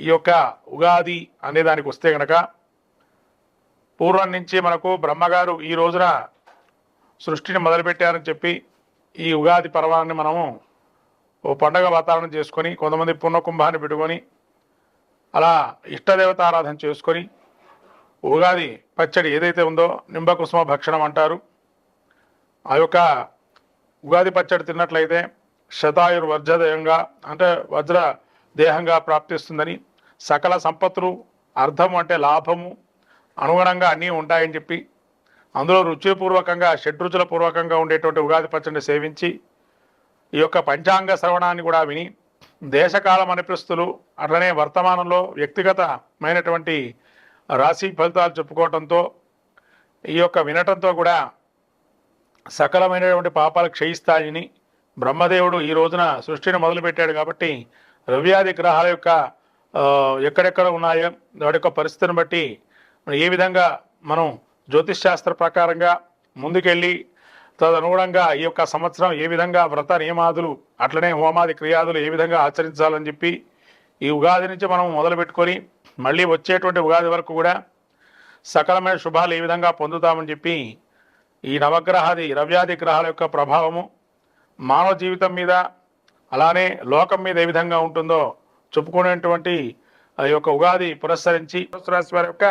ఈ యొక్క ఉగాది అనే దానికి వస్తే గనక పూర్వం నుంచి మనకు బ్రహ్మగారు ఈ రోజున సృష్టిని మొదలుపెట్టారని చెప్పి ఈ ఉగాది పర్వాన్ని మనము ఓ పండగ వాతావరణం చేసుకొని కొంతమంది పుణ్యకుంభాన్ని పెట్టుకొని అలా ఇష్టదేవత ఆరాధన చేసుకొని ఉగాది పచ్చడి ఏదైతే ఉందో నింబకుసుమ భక్షణం అంటారు. ఆ యొక్క ఉగాది పచ్చడి తిన్నట్లయితే శతాయుర్ వజ్రదేయంగా అంటే వజ్ర దేహంగా ప్రాప్తిస్తుందని సకల సంపత్తులు అర్థం అంటే లాభము అనుగుణంగా అన్నీ ఉంటాయని చెప్పి అందులో రుచిపూర్వకంగా షడ్రుచుల పూర్వకంగా ఉండేటువంటి ఉగాది పచ్చడిని సేవించి ఈ యొక్క పంచాంగ శ్రవణాన్ని కూడా విని దేశకాలం అనిపిస్తులు అట్లనే వర్తమానంలో వ్యక్తిగతమైనటువంటి రాశి ఫలితాలు చెప్పుకోవటంతో ఈ యొక్క వినటంతో కూడా సకలమైనటువంటి పాపాలు క్షయిస్తాయని బ్రహ్మదేవుడు ఈ రోజున సృష్టిని మొదలుపెట్టాడు కాబట్టి రవ్యాది గ్రహాల యొక్క ఎక్కడెక్కడ ఉన్నాయో వాటి యొక్క పరిస్థితిని బట్టి ఏ విధంగా మనం జ్యోతిష్ శాస్త్ర ప్రకారంగా ముందుకెళ్ళి తదనుగుణంగా ఈ యొక్క సంవత్సరం ఏ విధంగా వ్రత నియమాదులు అట్లనే హోమాది క్రియాదులు ఏ విధంగా ఆచరించాలని చెప్పి ఈ ఉగాది నుంచి మనం మొదలు పెట్టుకొని మళ్ళీ వచ్చేటువంటి ఉగాది వరకు కూడా సకలమైన శుభాలు ఏ విధంగా పొందుతామని చెప్పి ఈ నవగ్రహాది రవ్యాది గ్రహాల యొక్క ప్రభావము మానవ జీవితం మీద అలానే లోకం మీద ఏ విధంగా ఉంటుందో చెప్పుకునేటువంటి ఆ యొక్క ఉగాది పురస్కరించి ధనుసు రాశి వారి యొక్క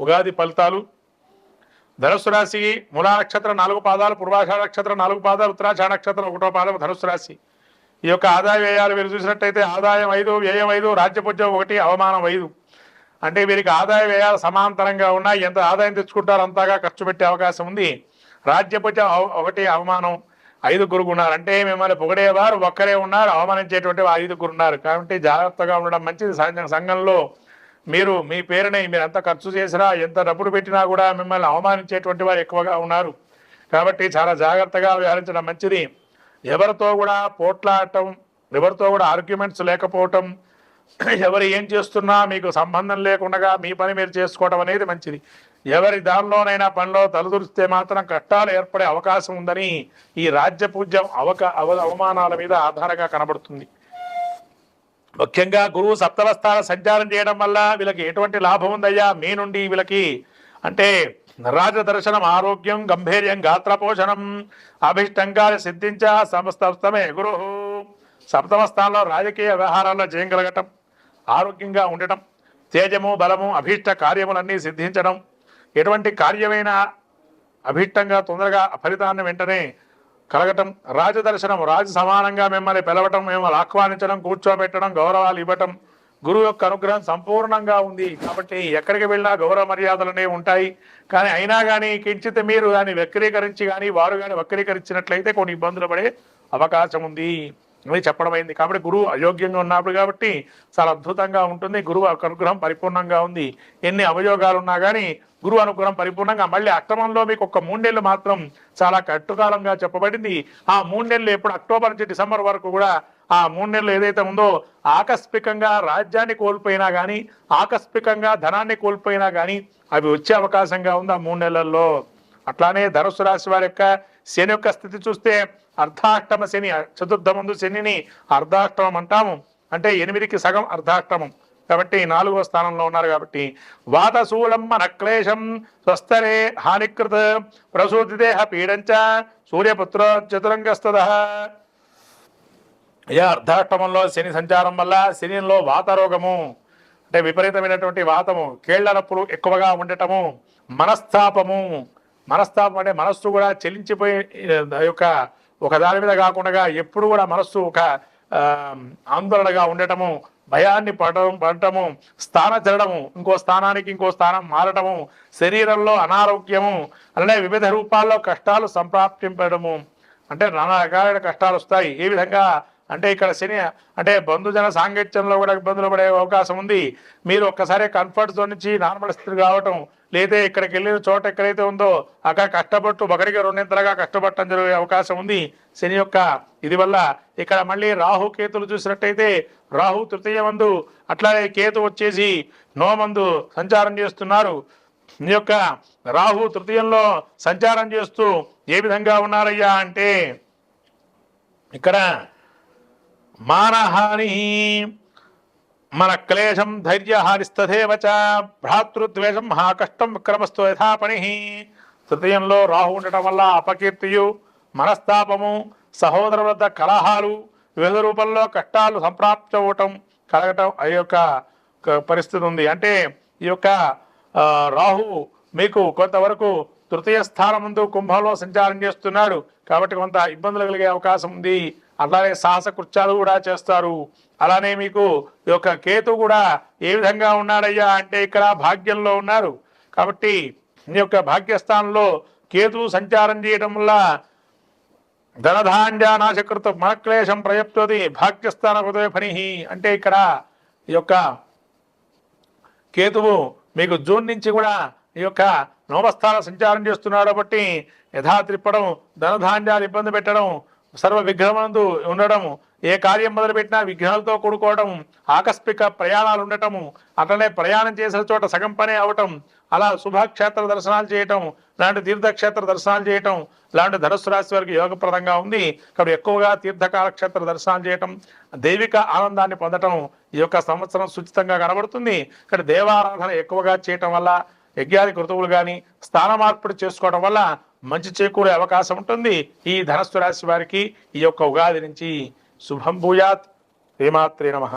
ఉగాది ఫలితాలు. ధనుసు రాశి మూలా నక్షత్రం నాలుగు పాదాలు పూర్వాషాఢ నక్షత్రం నాలుగు పాదాలు ఉత్తరాషాఢ నక్షత్రం ఒకటో పాదం ధనుసు రాశి. ఈ యొక్క ఆదాయ వ్యయాలు మీరు చూసినట్టయితే ఆదాయం ఐదు వ్యయం ఐదు రాజ్యపుజ్యం ఒకటి అవమానం ఐదు. అంటే వీరికి ఆదాయ వ్యయాలు సమాంతరంగా ఉన్నాయి. ఎంత ఆదాయం తెచ్చుకుంటారో అంతగా ఖర్చు పెట్టే అవకాశం ఉంది. రాజ్యపుజ్యం ఒకటి అవమానం. ఐదుగురు ఉన్నారు అంటే మిమ్మల్ని పొగిడేవారు ఒక్కరే ఉన్నారు అవమానించేటువంటి వారు ఐదుగురు ఉన్నారు. కాబట్టి జాగ్రత్తగా ఉండడం మంచిది. సంఘ- సంఘంలో మీరు మీ పేరుని మీరు ఎంత ఖర్చు చేసినా ఎంత డబ్బులు పెట్టినా కూడా మిమ్మల్ని అవమానించేటువంటి వారు ఎక్కువగా ఉన్నారు. కాబట్టి చాలా జాగ్రత్తగా వ్యవహరించడం మంచిది. ఎవరితో కూడా పోట్లాడటం ఎవరితో కూడా ఆర్గ్యుమెంట్స్ లేకపోవటం ఎవరు ఏం చేస్తున్నా మీకు సంబంధం లేకుండా మీ పని మీరు చేసుకోవటం అనేది మంచిది. ఎవరి దానిలోనైనా పనిలో తలదూరిస్తే మాత్రం కష్టాలు ఏర్పడే అవకాశం ఉందని ఈ రాజ్య పూజ్యం అవక అవ అవమానాల మీద ఆధారంగా కనబడుతుంది. ముఖ్యంగా గురువు సప్తవస్థాన సంచారం చేయడం వల్ల వీళ్ళకి ఎటువంటి లాభం ఉందయ్యా? మీ నుండి వీళ్ళకి అంటే రాజదర్శనం ఆరోగ్యం గంభీర్యం గాత్రపోషణం అభిష్టంగా సిద్ధించ సమస్తమే గురు సప్తమ స్థానంలో రాజకీయ వ్యవహారాల్లో చేయగలగటం ఆరోగ్యంగా ఉండటం తేజము బలము అభీష్ట కార్యములన్నీ సిద్ధించడం ఎటువంటి కార్యమైనా అభిష్టంగా తొందరగా ఫలితాన్ని వెంటనే కలగటం రాజదర్శనం రాజు సమానంగా మిమ్మల్ని పిలవటం మిమ్మల్ని ఆహ్వానించడం కూర్చోబెట్టడం గౌరవాలు ఇవ్వటం గురువు యొక్క అనుగ్రహం సంపూర్ణంగా ఉంది. కాబట్టి ఎక్కడికి వెళ్ళినా గౌరవ మర్యాదలనే ఉంటాయి. కానీ అయినా కానీ కించిత్ మీరు దాన్ని వక్రీకరించి కానీ వారు కానీ వక్రీకరించినట్లయితే కొన్ని ఇబ్బందులు పడే అవకాశం ఉంది. అని చెప్పడం అయింది. కాబట్టి గురువు అయోగ్యంగా ఉన్నప్పుడు కాబట్టి చాలా అద్భుతంగా ఉంటుంది. గురువు ఒక అనుగ్రహం పరిపూర్ణంగా ఉంది. ఎన్ని అవయోగాలు ఉన్నా కానీ గురువు అనుగ్రహం పరిపూర్ణంగా మళ్ళీ అక్రమంలో మీకు ఒక మూడేళ్ళు మాత్రం చాలా కట్టుకాలంగా చెప్పబడింది. ఆ మూడు నెలలు ఎప్పుడు అక్టోబర్ నుంచి డిసెంబర్ వరకు కూడా ఆ మూడు నెలలు ఏదైతే ఉందో ఆకస్మికంగా రాజ్యాన్ని కోల్పోయినా కానీ ఆకస్మికంగా ధనాన్ని కోల్పోయినా కానీ అవి వచ్చే అవకాశంగా ఉంది ఆ మూడు నెలల్లో. అట్లానే ధనుసు రాశి వారి యొక్క శని యొక్క స్థితి చూస్తే అర్ధాష్టమ శని చతుర్థముందు శనిని అర్ధాష్టమం అంటాము. అంటే ఎనిమిదికి సగం అర్ధాష్టమం. కాబట్టి నాలుగో స్థానంలో ఉన్నారు కాబట్టి వాతశూలం నక్లేశం స్వస్థరే హానికృత ప్రసూతి దేహ పీడంచ సూర్యపుత్ర చతురంగస్తద అయ్యా అర్ధాష్టమంలో శని సంచారం వల్ల శనిలో వాత-రోగము. అంటే విపరీతమైనటువంటి వాతము కేళ్ళ నొప్పులు ఎక్కువగా ఉండటము మనస్తాపము. మనస్తాపం అంటే మనస్సు కూడా చెలించిపోయి యొక్క ఒక దాని మీద కాకుండా ఎప్పుడు కూడా మనస్సు ఒక ఆందోళనగా ఉండటము భయాన్ని పడటం పడటము స్థానచలనము ఇంకో స్థానానికి ఇంకో స్థానం మారటము శరీరంలో అనారోగ్యము అలానే వివిధ రూపాల్లో కష్టాలు సంప్రాప్తింపడము. అంటే నానా రకాలైన కష్టాలు వస్తాయి. ఏ విధంగా అంటే ఇక్కడ శని అంటే బంధుజన సాంగత్యంలో కూడా ఇబ్బందులు పడే అవకాశం ఉంది. మీరు ఒక్కసారి కంఫర్ట్ జోన్ నుంచి నార్మల్ స్థితి కావటం లేదా ఇక్కడికి వెళ్ళిన చోట ఎక్కడైతే ఉందో అక్కడ కష్టపట్టు ఒకరికి రెండింతలుగా కష్టపడటం జరిగే అవకాశం ఉంది. శని యొక్క ఇది వల్ల ఇక్కడ మళ్ళీ రాహు కేతులు చూసినట్టయితే రాహు తృతీయ మందు అట్లానే కేతు వచ్చేసి నోమందు సంచారం చేస్తున్నారు. ఈ యొక్క రాహు తృతీయంలో సంచారం చేస్తూ ఏ విధంగా ఉన్నారయ్యా అంటే ఇక్కడ మానహాని. మన క్లేశం ధైర్యహానిస్తథేవ చ. భ్రాతృద్వేషం మహా కష్టం విక్రమస్తు యథాపణి తృతీయంలో రాహు ఉండటం వల్ల అపకీర్తియు మనస్తాపము సహోదర వద్ద కలహాలు వివిధ రూపంలో కష్టాలు సంప్రాప్తవటం కలగటం ఆ యొక్క పరిస్థితి ఉంది. అంటే ఈ యొక్క రాహు మీకు కొంతవరకు తృతీయ స్థానం ముందు కుంభంలో సంచారం చేస్తున్నాడు. కాబట్టి కొంత ఇబ్బందులు కలిగే అవకాశం ఉంది. అలానే సాహస కృత్యాలు కూడా చేస్తారు. అలానే మీకు ఈ యొక్క కేతు కూడా ఏ విధంగా ఉన్నాడయ్యా అంటే ఇక్కడ భాగ్యంలో ఉన్నారు. కాబట్టి ఈ యొక్క భాగ్యస్థానంలో కేతు సంచారం చేయడం వల్ల ధనధాన్య నాశకృత మనక్లేశం ప్రయప్తోది భాగ్యస్థాన హృదయ పని అంటే ఇక్కడ ఈ యొక్క కేతువు మీకు జూన్ నుంచి కూడా ఈ యొక్క నోమస్థాన సంచారం చేస్తున్నాడు కాబట్టి యథా త్రిప్పడం ధనధాన్యాలు ఇబ్బంది పెట్టడం సర్వ విఘ్నమందు ఉండడము ఏ కార్యం మొదలుపెట్టినా విఘ్నాలతో కూడుకోవడం ఆకస్మిక ప్రయాణాలు ఉండటము అట్లనే ప్రయాణం చేసిన చోట సగం పనే అవటం అలా శుభక్షేత్ర దర్శనాలు చేయటం లాంటి తీర్థక్షేత్ర దర్శనాలు చేయటం లాంటి ధనుసు రాశి వారికి యోగప్రదంగా ఉంది. కాబట్టి ఎక్కువగా తీర్థకాలక్షేత్ర దర్శనాలు చేయటం దైవిక ఆనందాన్ని పొందటం ఈ యొక్క సంవత్సరం సుచితంగా కనబడుతుంది. ఇక్కడ దేవారాధన ఎక్కువగా చేయటం వల్ల యజ్ఞాది కృతువులు కానీ స్థాన మార్పిడి చేసుకోవడం వల్ల మంచి చేకూరే అవకాశం ఉంటుంది. ఈ ధనస్సు రాశి వారికి ఈ యొక్క ఉగాది నుంచి శుభం భూయాత్. శ్రీమాత్రే నమ.